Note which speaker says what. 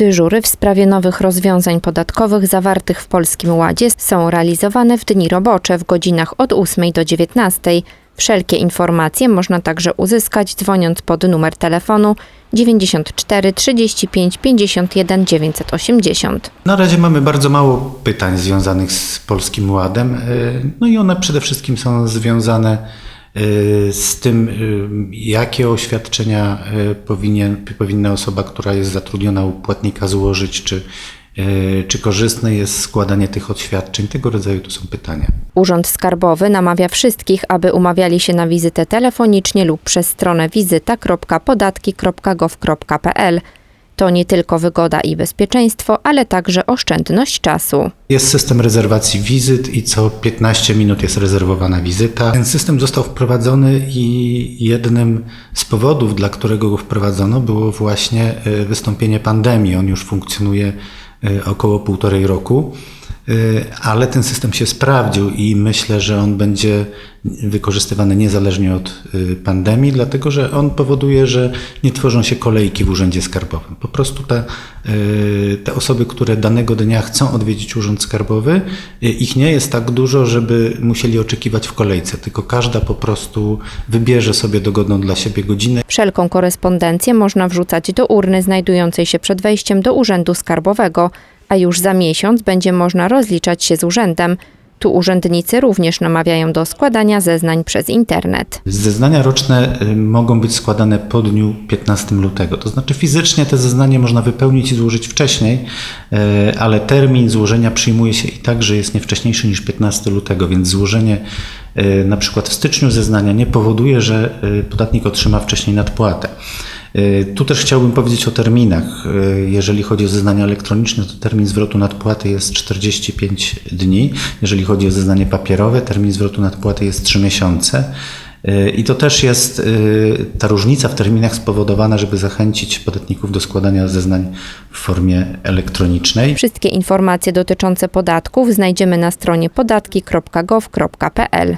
Speaker 1: Dyżury w sprawie nowych rozwiązań podatkowych zawartych w Polskim Ładzie są realizowane w dni robocze w godzinach od 8 do 19. Wszelkie informacje można także uzyskać dzwoniąc pod numer telefonu 94 35 51 980.
Speaker 2: Na razie mamy bardzo mało pytań związanych z Polskim Ładem, y, no i one przede wszystkim są związane z tym, y, jakie oświadczenia y, powinien, powinna osoba, która jest zatrudniona u płatnika złożyć, czy, y, czy korzystne jest składanie tych oświadczeń. Tego rodzaju to są pytania.
Speaker 1: Urząd Skarbowy namawia wszystkich, aby umawiali się na wizytę telefonicznie lub przez stronę wizyta.podatki.gov.pl. To nie tylko wygoda i bezpieczeństwo, ale także oszczędność czasu.
Speaker 2: Jest system rezerwacji wizyt i co 15 minut jest rezerwowana wizyta. Ten system został wprowadzony i jednym z powodów, dla którego go wprowadzono, było właśnie y, wystąpienie pandemii. On już funkcjonuje y, około półtorej roku, ale ten system się sprawdził i myślę, że on będzie wykorzystywany niezależnie od y, pandemii, dlatego że on powoduje, że nie tworzą się kolejki w Urzędzie Skarbowym. Po prostu te, y, te osoby, które danego dnia chcą odwiedzić Urząd Skarbowy, y, ich nie jest tak dużo, żeby musieli oczekiwać w kolejce, tylko każda po prostu wybierze sobie dogodną dla siebie godzinę
Speaker 1: Wszelką korespondencję można wrzucać do urny znajdującej się przed wejściem do Urzędu Skarbowego, a już za miesiąc będzie można rozliczać się z urzędem. Tu urzędnicy również namawiają do składania zeznań przez internet.
Speaker 2: Zeznania roczne y, mogą być składane po dniu 15 lutego. To znaczy fizycznie te zeznanie można wypełnić i złożyć wcześniej, y, ale termin złożenia przyjmuje się i tak, że jest nie wcześniejszy niż 15 lutego, więc złożenie y, na przykład w styczniu zeznania nie powoduje, że podatnik otrzyma wcześniej nadpłatę. Y, Tu też chciałbym powiedzieć o terminach. Y, Jeżeli chodzi o zeznania elektroniczne, to termin zwrotu nadpłaty jest 45 dni. Jeżeli chodzi o zeznanie papierowe, termin zwrotu nadpłaty jest 3 miesiące. Y, I to też jest ta różnica w terminach spowodowana, żeby zachęcić podatników do składania zeznań w formie elektronicznej.
Speaker 1: Wszystkie informacje dotyczące podatków znajdziemy na stronie podatki.gov.pl.